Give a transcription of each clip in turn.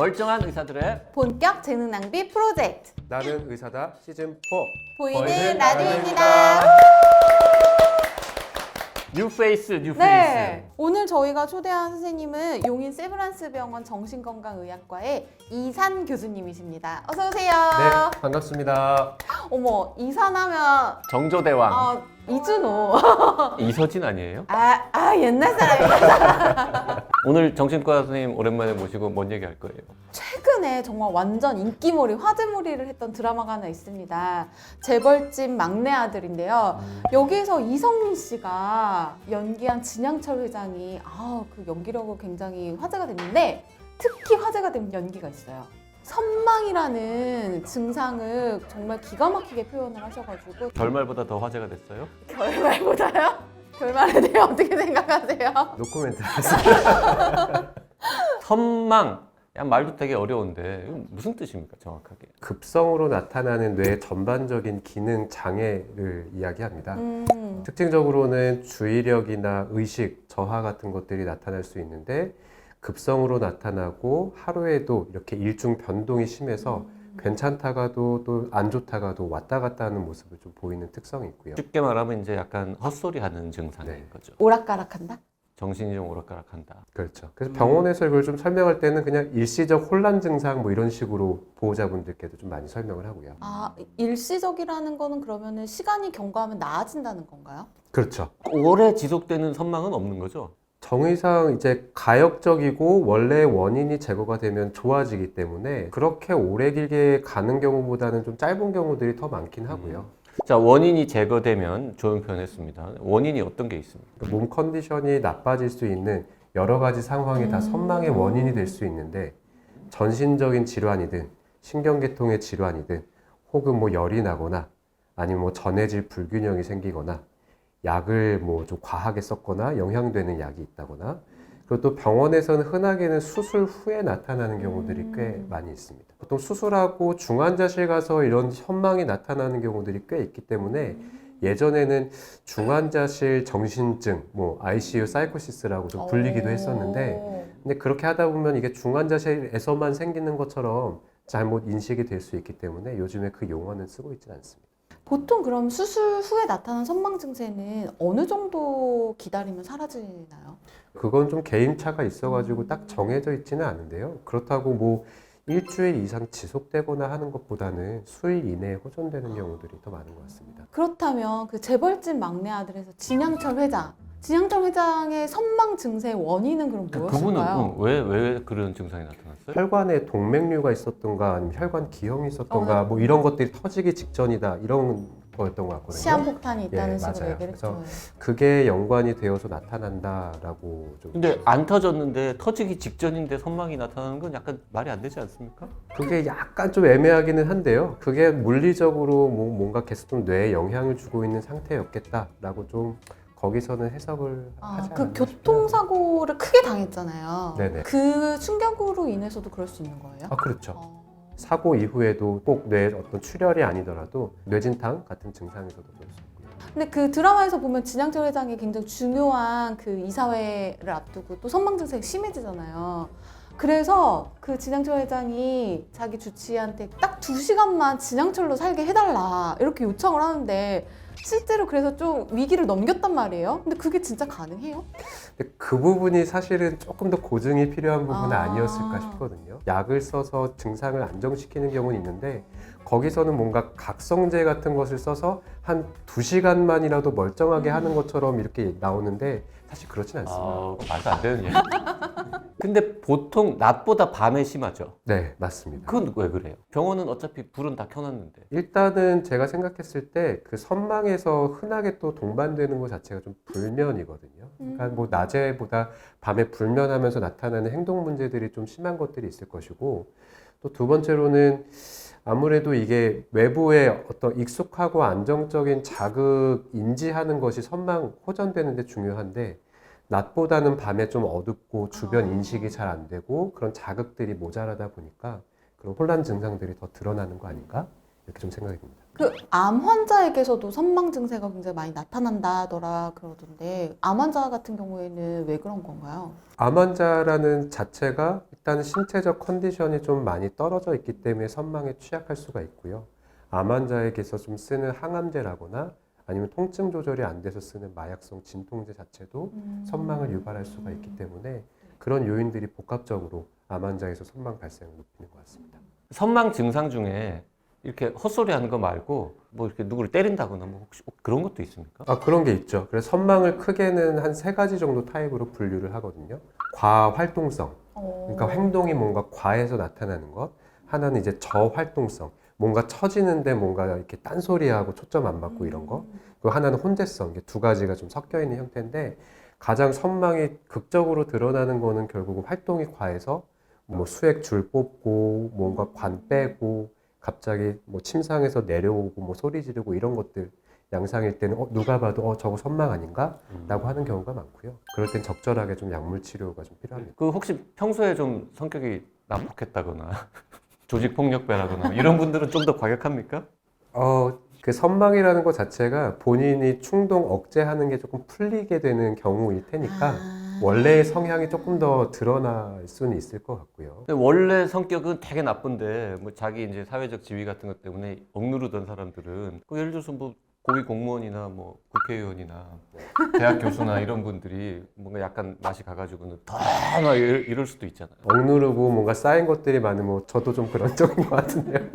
멀쩡한 의사들의 본격 재능 낭비 프로젝트. 나는 의사다. 시즌 4 보이는 보이는 라디오입니다. 뉴페이스 뉴페이스 네, 오늘 저희가 초대한 선생님은 용인 세브란스 병원 정신건강의학과의 이산 교수님이십니다. 어서 오세요. 네 반갑습니다. 어머, 이산하면 정조대왕. 어, 이준호. 이서진 아니에요? 아, 아 옛날 사람이다. 오늘 정신과 선생님 오랜만에 모시고 뭔 얘기 할 거예요? 최근에 정말 완전 인기몰이, 화제몰이를 했던 드라마가 하나 있습니다. 재벌집 막내 아들인데요. 여기에서 이성민 씨가 연기한 진양철 회장이 아, 그 연기력으로 굉장히 화제가 됐는데 특히 화제가 된 연기가 있어요. 선망이라는 증상을 정말 기가 막히게 표현을 하셔가지고 결말보다 더 화제가 됐어요? 결말보다요? 결말에 대해 어떻게 생각하세요? 노코멘트 선망 야, 말도 되게 어려운데 이거 무슨 뜻입니까 정확하게? 급성으로 나타나는 뇌 전반적인 기능 장애를 이야기합니다 음, 특징적으로는 주의력이나 의식, 저하 같은 것들이 나타날 수 있는데 급성으로 나타나고 하루에도 이렇게 일중 변동이 심해서 괜찮다가도 또 안 좋다가도 왔다 갔다 하는 모습을 좀 보이는 특성이 있고요. 쉽게 말하면 이제 약간 헛소리 하는 증상인 네. 거죠. 오락가락한다? 정신이 좀 오락가락한다. 그렇죠. 그래서 병원에서 이걸 좀 설명할 때는 그냥 일시적 혼란 증상 뭐 이런 식으로 보호자분들께도 좀 많이 설명을 하고요. 아, 일시적이라는 거는 그러면은 시간이 경과하면 나아진다는 건가요? 그렇죠. 오래 지속되는 선망은 없는 거죠? 정의상 이제 가역적이고 원래 원인이 제거가 되면 좋아지기 때문에 그렇게 오래 길게 가는 경우보다는 좀 짧은 경우들이 더 많긴 하고요. 자 원인이 제거되면 좋은 표현했습니다. 원인이 어떤 게 있습니까? 그러니까 몸 컨디션이 나빠질 수 있는 여러 가지 상황이 다 선망의 원인이 될 수 있는데 전신적인 질환이든 신경계통의 질환이든 혹은 뭐 열이 나거나 아니면 뭐 전해질 불균형이 생기거나 약을 뭐 좀 과하게 썼거나 영향되는 약이 있다거나 그리고 또 병원에서는 흔하게는 수술 후에 나타나는 경우들이 꽤 많이 있습니다. 보통 수술하고 중환자실 가서 이런 현망이 나타나는 경우들이 꽤 있기 때문에 예전에는 중환자실 정신증, 뭐 ICU 사이코시스라고 좀 불리기도 했었는데 오. 근데 그렇게 하다 보면 이게 중환자실에서만 생기는 것처럼 잘못 인식이 될 수 있기 때문에 요즘에 그 용어는 쓰고 있지는 않습니다. 보통 그럼 수술 후에 나타난 선망 증세는 어느 정도 기다리면 사라지나요? 그건 좀 개인차가 있어가지고 딱 정해져 있지는 않은데요. 그렇다고 뭐 일주일 이상 지속되거나 하는 것보다는 수일 이내에 호전되는 경우들이 더 많은 것 같습니다. 그렇다면 그 재벌집 막내 아들에서 진양철 회장, 진양철 회장의 선망 증세의 원인은 그럼 그분은 무엇일까요? 왜왜 왜 그런 증상이 나타났어요? 혈관에 동맥류가 있었던가 아니면 혈관 기형이 있었던가 어, 네. 뭐 이런 것들이 터지기 직전이다 이런 거였던 것 같거든요. 시한 폭탄이 있다는 예, 식으로 맞아요. 얘기를 했죠. 그게 연관이 되어서 나타난다라고 좀 근데 안 터졌는데 터지기 직전인데 선망이 나타나는 건 약간 말이 안 되지 않습니까? 그게 약간 좀 애매하기는 한데요. 그게 물리적으로 뭐 뭔가 계속 좀 뇌에 영향을 주고 있는 상태였겠다라고 좀 거기서는 해석을 아, 하지 그 않았나 교통사고를 크게 당했잖아요. 네네. 그 충격으로 인해서도 그럴 수 있는 거예요? 싶어요. 아 그렇죠. 어. 사고 이후에도 꼭뇌 어떤 출혈이 아니더라도 뇌진탕 같은 증상에서도 볼 수 있고요. 근데 그 드라마에서 보면 진양철 회장이 굉장히 중요한 그 이사회를 앞두고 또 선망 증세가 심해지잖아요. 그래서 그 진양철 회장이 자기 주치의한테 딱 두 시간만 진양철로 살게 해달라 이렇게 요청을 하는데 실제로 그래서 좀 위기를 넘겼단 말이에요. 근데 그게 진짜 가능해요? 근데 그 부분이 사실은 조금 더 고증이 필요한 부분은 아. 아... 니었을까 싶거든요. 약을 써서 증상을 안정시키는 경우는 있는데 거기서는 뭔가 각성제 같은 것을 써서 한 두 시간만이라도 멀쩡하게 하는 것처럼 이렇게 나오는데 사실 그렇진 않습니다. 아 말도 안 되는 얘기. 근데 보통 낮보다 밤에 심하죠. 네, 맞습니다. 그건 왜 그래요? 병원은 어차피 불은 다 켜놨는데. 일단은 제가 생각했을 때 그 선망에서 흔하게 또 동반되는 것 자체가 좀 불면이거든요. 그러니까 뭐 낮에보다 밤에 불면하면서 나타나는 행동 문제들이 좀 심한 것들이 있을 것이고 또 두 번째로는 아무래도 이게 외부의 어떤 익숙하고 안정적인 자극 인지하는 것이 선망 호전되는 데 중요한데 낮보다는 밤에 좀 어둡고 주변 아. 인식이 잘 안 되고 그런 자극들이 모자라다 보니까 그런 혼란 증상들이 더 드러나는 거 아닌가? 이렇게 좀 생각이 듭니다. 그 암 환자에게서도 선망 증세가 굉장히 많이 나타난다더라 그러던데 암 환자 같은 경우에는 왜 그런 건가요? 암 환자라는 자체가 일단 신체적 컨디션이 좀 많이 떨어져 있기 때문에 선망에 취약할 수가 있고요. 암 환자에게서 좀 쓰는 항암제라거나 아니면 통증 조절이 안 돼서 쓰는 마약성 진통제 자체도 음. 선망을 유발할 수가 있기 때문에 그런 요인들이 복합적으로 암 환자에서 선망 발생을 높이는 것 같습니다. 선망 증상 중에 이렇게 헛소리 하는 거 말고 뭐 이렇게 누구를 때린다거나 뭐 혹시 그런 것도 있습니까? 아 그런 게 있죠. 그래서 선망을 크게는 한 세 가지 정도 타입으로 분류를 하거든요. 과활동성, 어. 그러니까 행동이 뭔가 과해서 나타나는 것. 하나는 이제 저활동성, 뭔가 처지는데 뭔가 이렇게 딴소리하고 초점 안 맞고 이런 거. 그리고 하나는 혼재성, 이게 두 가지가 좀 섞여 있는 형태인데 가장 선망이 극적으로 드러나는 거는 결국은 활동이 과해서 뭐 수액 줄 뽑고 뭔가 관 빼고 갑자기 뭐 침상에서 내려오고 뭐 소리 지르고 이런 것들 양상일 때는 어, 누가 봐도 어 저거 선망 아닌가? 라고 하는 경우가 많고요. 그럴 땐 적절하게 좀 약물 치료가 좀 필요합니다. 그 혹시 평소에 좀 성격이 난폭했다거나 조직 폭력배라거나 이런 분들은 좀 더 과격합니까? 어, 그 선망이라는 것 자체가 본인이 충동 억제하는 게 조금 풀리게 되는 경우일 테니까 아. 원래의 성향이 조금 더 드러날 수는 있을 것 같고요. 근데 원래 성격은 되게 나쁜데 뭐 자기 이제 사회적 지위 같은 것 때문에 억누르던 사람들은 그 예를 들어서 뭐 고위 공무원이나 뭐 국회의원이나 대학 교수나 이런 분들이 뭔가 약간 맛이 가가지고는 더막 이럴 수도 있잖아요. 억누르고 뭔가 쌓인 것들이 많으면 뭐 저도 좀 그런 쪽인 것 같은데요.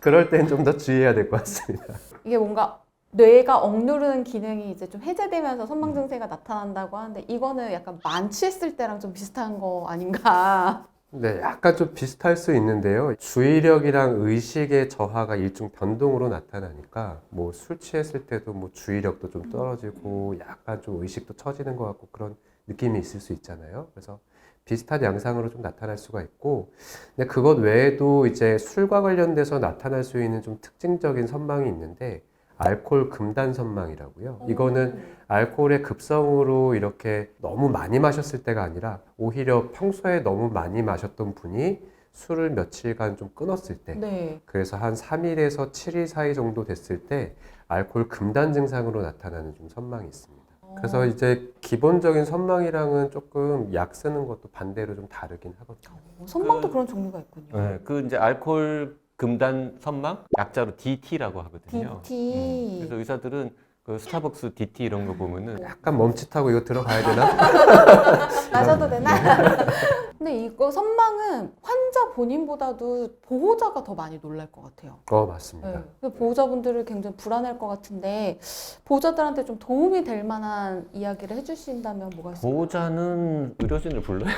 그럴 땐 좀 더 주의해야 될 것 같습니다. 이게 뭔가 뇌가 억누르는 기능이 이제 좀 해제되면서 선망 증세가 나타난다고 하는데 이거는 약간 만취했을 때랑 좀 비슷한 거 아닌가? 네, 약간 좀 비슷할 수 있는데요. 주의력이랑 의식의 저하가 일종 변동으로 나타나니까 뭐 술 취했을 때도 뭐 주의력도 좀 떨어지고 약간 좀 의식도 처지는 것 같고 그런 느낌이 있을 수 있잖아요. 그래서 비슷한 양상으로 좀 나타날 수가 있고, 근데 그것 외에도 이제 술과 관련돼서 나타날 수 있는 좀 특징적인 선망이 있는데 알코올 금단 선망이라고요. 이거는 알코올의 급성으로 이렇게 너무 많이 마셨을 때가 아니라 오히려 평소에 너무 많이 마셨던 분이 술을 며칠간 좀 끊었을 때 네. 그래서 한 3일에서 7일 사이 정도 됐을 때 알코올 금단 증상으로 나타나는 좀 선망이 있습니다. 그래서 이제 기본적인 선망이랑은 조금 약 쓰는 것도 반대로 좀 다르긴 하거든요. 어, 선망도 그- 그런 종류가 있군요. 네, 그 이제 알코올 금단 선망 약자로 DT라고 하거든요. DT. 음, 그래서 의사들은 그 스타벅스 DT 이런 거 보면은 약간 멈칫하고 이거 들어가야 되나? 마셔도 되나? 근데 이거 선망은 환자 본인보다도 보호자가 더 많이 놀랄 것 같아요. 어, 맞습니다. 네. 보호자분들을 굉장히 불안할 것 같은데 보호자들한테 좀 도움이 될 만한 이야기를 해주신다면 뭐가 있을까요? 보호자는 의료진을 불러요.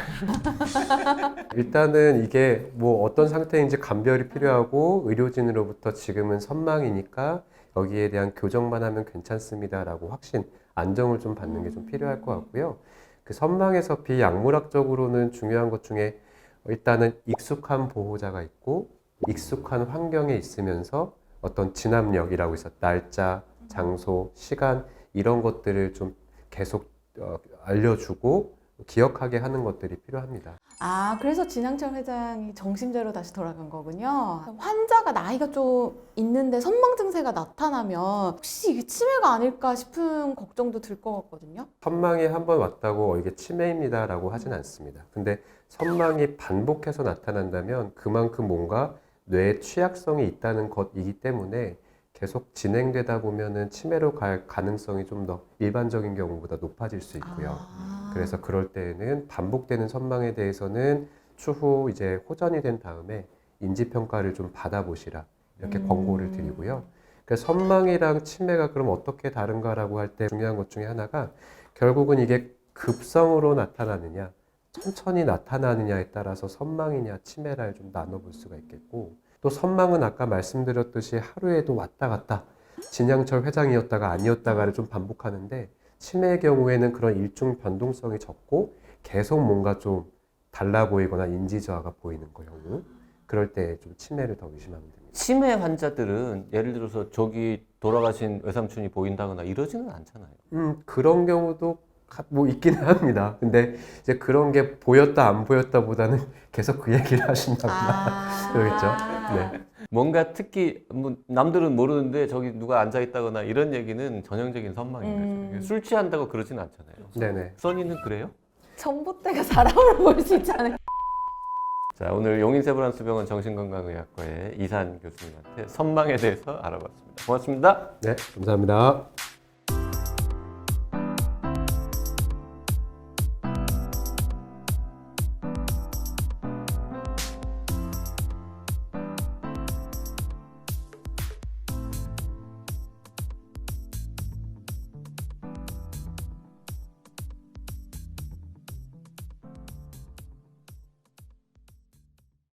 일단은 이게 뭐 어떤 상태인지 감별이 필요하고 의료진으로부터 지금은 선망이니까 여기에 대한 교정만 하면 괜찮습니다라고 확신, 안정을 좀 받는 게 좀 필요할 것 같고요. 그 선망에서 비약물학적으로는 중요한 것 중에 일단은 익숙한 보호자가 있고 익숙한 환경에 있으면서 어떤 진압력이라고 해서 날짜, 장소, 시간 이런 것들을 좀 계속 어, 알려주고 기억하게 하는 것들이 필요합니다. 아, 그래서 진양철 회장이 정신제로 다시 돌아간 거군요. 환자가 나이가 좀 있는데 선망 증세가 나타나면 혹시 이게 치매가 아닐까 싶은 걱정도 들 것 같거든요. 선망이 한 번 왔다고 어, 이게 치매입니다라고 하진 않습니다. 근데 선망이 반복해서 나타난다면 그만큼 뭔가 뇌에 취약성이 있다는 것이기 때문에 계속 진행되다 보면은 치매로 갈 가능성이 좀 더 일반적인 경우보다 높아질 수 있고요. 아. 그래서 그럴 때에는 반복되는 선망에 대해서는 추후 이제 호전이 된 다음에 인지 평가를 좀 받아보시라 이렇게 음. 권고를 드리고요. 그 선망이랑 치매가 그럼 어떻게 다른가라고 할 때 중요한 것 중에 하나가 결국은 이게 급성으로 나타나느냐 천천히 나타나느냐에 따라서 선망이냐 치매를 좀 나눠볼 수가 있겠고 또 선망은 아까 말씀드렸듯이 하루에도 왔다 갔다 진양철 회장이었다가 아니었다가를 좀 반복하는데 치매의 경우에는 그런 일중 변동성이 적고 계속 뭔가 좀 달라 보이거나 인지 저하가 보이는 경우 그럴 때 좀 치매를 더 의심하면 됩니다. 치매 환자들은 예를 들어서 저기 돌아가신 외삼촌이 보인다거나 이러지는 않잖아요. 음, 그런 경우도 가- 뭐 있기는 합니다. 근데 이제 그런 게 보였다 안 보였다 보다는 계속 그 얘기를 하신다 보다. 아. 그러겠죠? 네. 뭔가 특히 뭐 남들은 모르는데 저기 누가 앉아 있다거나 이런 얘기는 전형적인 선망인 음. 거죠. 술 취한다고 그러진 않잖아요. 네네. 써니는 그래요? 전봇대가 사람을 볼 수 않을까? 자, 오늘 용인세브란스병원 정신건강의학과의 이산 교수님한테 선망에 대해서 알아봤습니다. 고맙습니다. 네, 감사합니다.